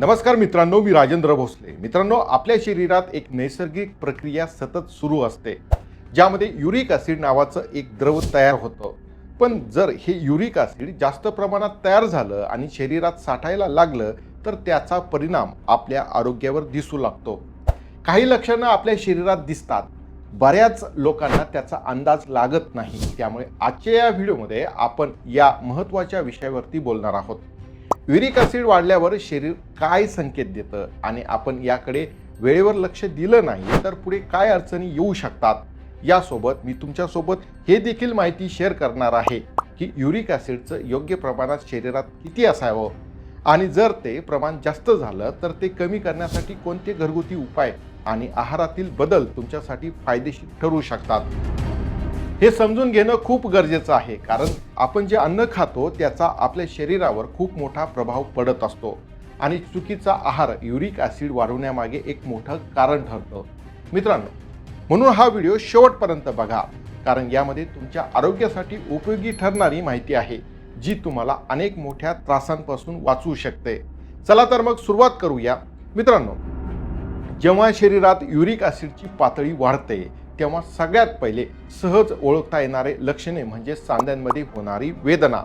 नमस्कार मित्रांनो मी राजेंद्र भोसले. मित्रांनो आपल्या शरीरात एक नैसर्गिक प्रक्रिया सतत सुरू असते ज्यामध्ये युरिक ॲसिड नावाचं एक द्रव तयार होतं. पण जर हे युरिक ॲसिड जास्त प्रमाणात तयार झालं आणि शरीरात साठायला लागलं तर त्याचा परिणाम आपल्या आरोग्यावर दिसू लागतो. काही लक्षणं आपल्या शरीरात दिसतात. बऱ्याच लोकांना त्याचा अंदाज लागत नाही. त्यामुळे आजच्या या व्हिडिओमध्ये आपण या महत्त्वाच्या विषयावरती बोलणार आहोत. युरिक ॲसिड वाढल्यावर शरीर काय संकेत देतं आणि आपण याकडे वेळेवर लक्ष दिलं नाही तर पुढे काय अडचणी येऊ शकतात? यासोबत मी तुमच्यासोबत हे देखील माहिती शेअर करणार आहे की युरिक ॲसिडचं योग्य प्रमाणात शरीरात किती असावं? आणि जर ते प्रमाण जास्त झालं तर ते कमी करण्यासाठी कोणते घरगुती उपाय आणि आहारातील बदल तुमच्यासाठी फायदेशीर ठरू शकतात? हे समजून घेणं खूप गरजेचं आहे. कारण आपण जे अन्न खातो त्याचा आपल्या शरीरावर खूप मोठा प्रभाव पडत असतो. आणि चुकीचा आहार युरिक ॲसिड वाढवण्यामागे एक मोठं कारण ठरतं. मित्रांनो म्हणून हा व्हिडिओ शेवटपर्यंत बघा. कारण यामध्ये तुमच्या आरोग्यासाठी उपयोगी ठरणारी माहिती आहे जी तुम्हाला अनेक मोठ्या त्रासांपासून वाचवू शकते. चला तर मग सुरुवात करूया. मित्रांनो जेव्हा शरीरात युरिक ॲसिडची पातळी वाढते तेव्हा सगळ्यात पहिले सहज ओळखता येणारे लक्षणे म्हणजे सांध्यांमध्ये होणारी वेदना.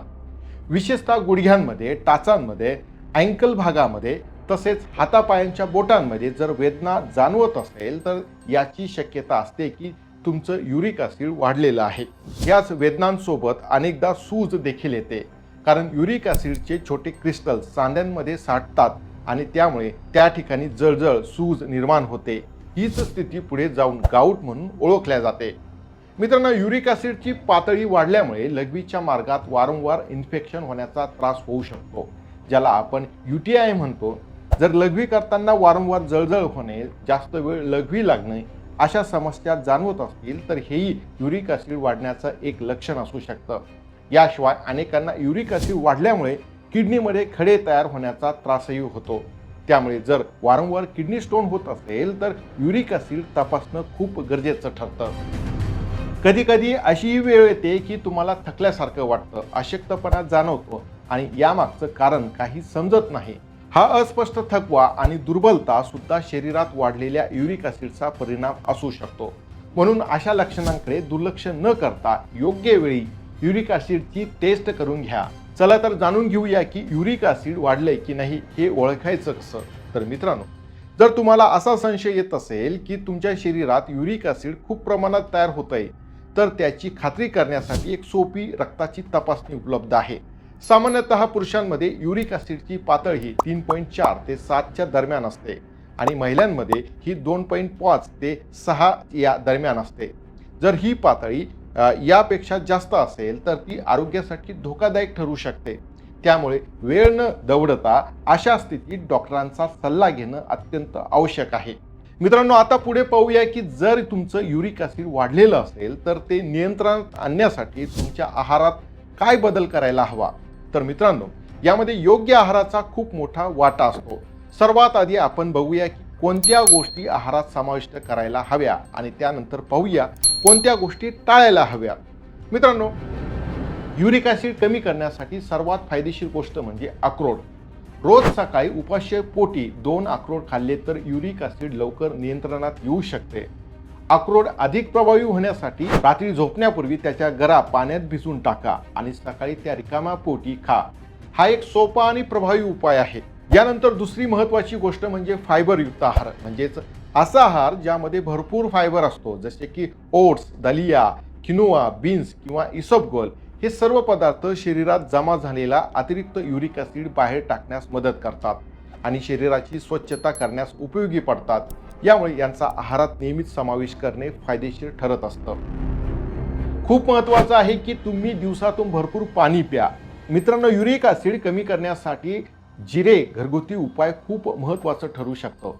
विशेषतः गुडघ्यांमध्ये टाचांमध्ये अँकल भागामध्ये तसेच हातापायांच्या बोटांमध्ये जर वेदना जाणवत असेल तर याची शक्यता असते की तुमचं युरिक ॲसिड वाढलेलं आहे. याच वेदनांसोबत अनेकदा सूज देखील येते. कारण युरिक ॲसिडचे छोटे क्रिस्टल सांध्यांमध्ये साठतात आणि त्यामुळे त्या ठिकाणी जळजळ सूज निर्माण होते. हीच स्थिती पुढे जाऊन गाऊट म्हणून ओळखल्या जाते. मित्रांनो युरिक ॲसिडची पातळी वाढल्यामुळे लघवीच्या मार्गात वारंवार इन्फेक्शन होण्याचा त्रास होऊ शकतो ज्याला आपण यू टी आय म्हणतो. जर लघवी करताना वारंवार जळजळ होणे जास्त वेळ लघवी लागणे अशा समस्या जाणवत असतील तर हेही युरिक ॲसिड वाढण्याचं एक लक्षण असू शकतं. याशिवाय अनेकांना युरिक ॲसिड वाढल्यामुळे किडनीमध्ये खडे तयार होण्याचा त्रासही होतो. त्यामुळे जर वारंवार किडनी स्टोन होत असेल तर युरिक ॲसिड तपासणं खूप गरजेचं ठरतं. कधी कधी अशीही वेळ येते की तुम्हाला थकल्यासारखं वाटतं अशक्तपणा जाणवतो आणि यामागचं कारण काही समजत नाही. हा अस्पष्ट थकवा आणि दुर्बलता सुद्धा शरीरात वाढलेल्या युरिक ॲसिडचा परिणाम असू शकतो. म्हणून अशा लक्षणांकडे दुर्लक्ष न करता योग्य वेळी युरिक ॲसिडची टेस्ट करून घ्या. चला तर जाणून घेऊया की युरिक ॲसिड वाढलंय की नाही हे ओळखायचं कसं? तर मित्रांनो जर तुम्हाला असा संशय येत असेल की तुमच्या शरीरात युरिक ॲसिड खूप प्रमाणात तयार होत आहे तर त्याची खात्री करण्यासाठी एक सोपी रक्ताची तपासणी उपलब्ध आहे. सामान्यतः पुरुषांमध्ये युरिक ॲसिडची पातळी ही तीन पॉईंट चार ते सातच्या दरम्यान असते आणि महिलांमध्ये ही दोन पॉईंट पाच ते सहा या दरम्यान असते. जर ही पातळी यापेक्षा जास्त असेल तर ती आरोग्यासाठी धोकादायक ठरू शकते. त्यामुळे वेळ न दवडता अशा स्थितीत डॉक्टरांचा सल्ला घेणं अत्यंत आवश्यक आहे. मित्रांनो आता पुढे पाहूया की जर तुमचं युरिक ॲसिड वाढलेलं असेल तर ते नियंत्रणात आणण्यासाठी तुमच्या आहारात काय बदल करायला हवा? तर मित्रांनो यामध्ये योग्य आहाराचा खूप मोठा वाटा असतो. सर्वात आधी आपण बघूया की कोणत्या गोष्टी आहारात समाविष्ट करायला हव्या? आणि त्यानंतर पाहूया कोणत्या गोष्टी टाळायला हव्या मित्रांनो युरिक ॲसिड कमी करण्यासाठी सर्वात फायदेशीर गोष्ट म्हणजे अक्रोड. रोज सकाळी उपाशय पोटी दोन अक्रोड खाल्ले तर युरिक ॲसिड लवकर नियंत्रणात येऊ शकते. अक्रोड अधिक प्रभावी होण्यासाठी रात्री झोपण्यापूर्वी त्याच्या गरा पाण्यात भिजून टाका आणि सकाळी त्या रिकाम्या पोटी खा. हा एक सोपा आणि प्रभावी उपाय आहे. यानंतर दुसरी महत्वाची गोष्ट म्हणजे फायबरयुक्त आहार म्हणजेच असा आहार ज्यामध्ये भरपूर फायबर असतो जसे की ओट्स दलिया किनोआ बीन्स किंवा इसबगोल हे सर्व पदार्थ शरीरात जमा झालेला अतिरिक्त युरिक ॲसिड बाहेर टाकण्यास मदत करतात आणि शरीराची स्वच्छता करण्यास उपयोगी पडतात. यामुळे यांचा आहारात नेहमीच समावेश करणे फायदेशीर ठरत असतं. खूप महत्त्वाचं आहे की तुम्ही दिवसातून भरपूर पाणी प्या. मित्रांनो युरिक ॲसिड कमी करण्यासाठी जिरे घरगुती उपाय खूप महत्त्वाचं ठरू शकतं.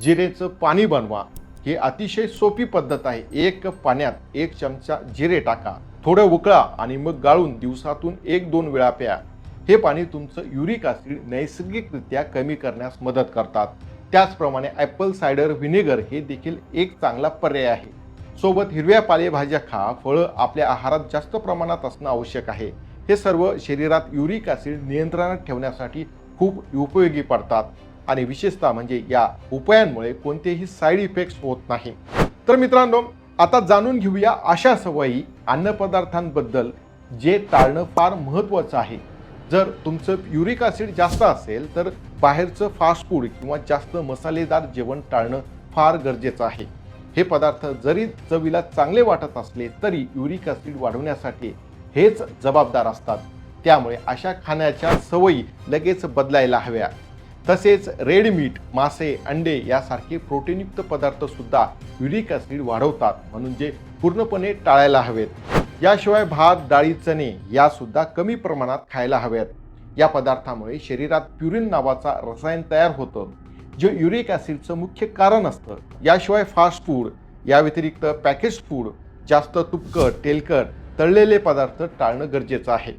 जिरेचं पाणी बनवा. ही अतिशय सोपी पद्धत आहे. एक कप पाण्यात एक चमचा जिरे टाका. थोडं उकळा आणि मग गाळून दिवसातून एक दोन वेळा प्या. हे पाणी तुमचं युरिक ॲसिड नैसर्गिकरित्या कमी करण्यास मदत करतात. त्याचप्रमाणे ॲपल सायडर व्हिनेगर हे देखील एक चांगला पर्याय आहे. सोबत हिरव्या पालेभाज्या खा. फळं आपल्या आहारात जास्त प्रमाणात असणं आवश्यक आहे. हे सर्व शरीरात युरिक ॲसिड नियंत्रणात ठेवण्यासाठी खूप उपयोगी पडतात. आणि विशेषतः म्हणजे या उपायांमुळे कोणतेही साईड इफेक्ट्स होत नाही. तर मित्रांनो आता जाणून घेऊया अशा सवयी अन्नपदार्थांबद्दल जे टाळणं फार महत्त्वाचं आहे. जर तुमचं युरिक ॲसिड जास्त असेल तर बाहेरचं फास्ट फूड किंवा जास्त मसालेदार जेवण टाळणं फार गरजेचं आहे. हे पदार्थ जरी चवीला चांगले वाटत असले तरी युरिक ॲसिड वाढवण्यासाठी हेच जबाबदार असतात. त्यामुळे अशा खाण्याच्या सवयी लगेच बदलायला हव्या. तसेच रेड मीट मासे अंडे यासारखे प्रोटीनयुक्त पदार्थ सुद्धा युरिक ॲसिड वाढवतात म्हणून जे पूर्णपणे टाळायला हवेत. याशिवाय भात डाळी चणे या सुद्धा कमी प्रमाणात खायला हव्यात या पदार्थामुळे शरीरात प्युरिन नावाचा रसायन तयार होतं जे युरिक ॲसिडचं मुख्य कारण असतं. याशिवाय फास्ट फूड या व्यतिरिक्त पॅकेज फूड जास्त तुपकट तेलकट तळलेले पदार्थ टाळणं गरजेचं आहे.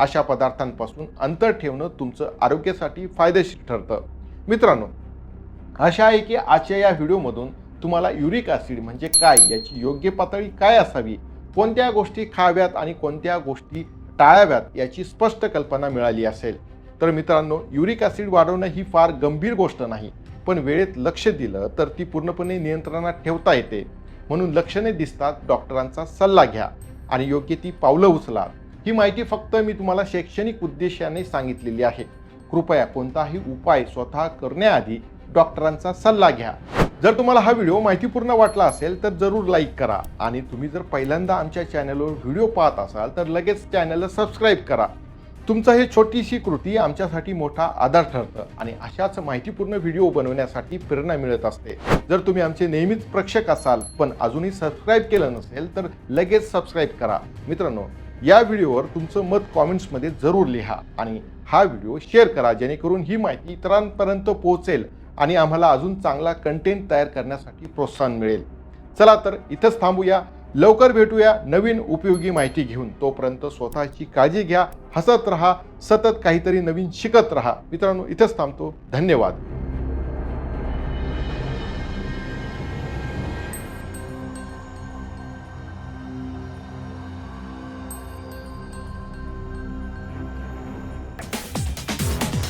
अशा पदार्थांपासून अंतर ठेवणं तुमचं आरोग्यासाठी फायदेशीर ठरतं. मित्रांनो अशा आहे की आजच्या या व्हिडिओमधून तुम्हाला युरिक ॲसिड म्हणजे काय याची योग्य पातळी काय असावी कोणत्या गोष्टी खाव्यात आणि कोणत्या गोष्टी टाळाव्यात याची स्पष्ट कल्पना मिळाली असेल. तर मित्रांनो युरिक ॲसिड वाढवणं ही फार गंभीर गोष्ट नाही पण वेळेत लक्ष दिलं तर ती पूर्णपणे नियंत्रणात ठेवता येते. म्हणून लक्षणे दिसतात डॉक्टरांचा सल्ला घ्या आणि योग्य ती पावलं उचला. ही माहिती फक्त मी तुम्हाला शैक्षणिक उद्देशाने सांगितलेली आहे. कृपया कोणताही उपाय स्वतः करण्याआधी डॉक्टरांचा सल्ला घ्या. जर तुम्हाला हा व्हिडिओ माहितीपूर्ण वाटला असेल तर जरूर लाईक करा आणि तुम्ही जर पहिल्यांदा आमच्या चॅनलवर व्हिडिओ पाहत असाल तर लगेच चॅनलला सबस्क्राईब करा. तुमचं हे छोटीशी कृती आमच्यासाठी मोठा आधार ठरतं आणि अशाच माहितीपूर्ण व्हिडिओ बनवण्यासाठी प्रेरणा मिळत असते. जर तुम्ही आमचे नेहमीच प्रेक्षक असाल पण अजूनही सबस्क्राईब केलं नसेल तर लगेच सबस्क्राईब करा. मित्रांनो या व्हिडिओवर तुमचं मत कॉमेंट्समध्ये जरूर लिहा आणि हा व्हिडिओ शेअर करा जेणेकरून ही माहिती इतरांपर्यंत पोहोचेल आणि आम्हाला अजून चांगला कंटेंट तयार करण्यासाठी प्रोत्साहन मिळेल. चला तर इथंच थांबूया. लवकर भेटूया नवीन उपयोगी माहिती घेऊन. तोपर्यंत स्वतःची काळजी घ्या हसत राहा सतत काहीतरी नवीन शिकत राहा. मित्रांनो इथंच थांबतो. धन्यवाद.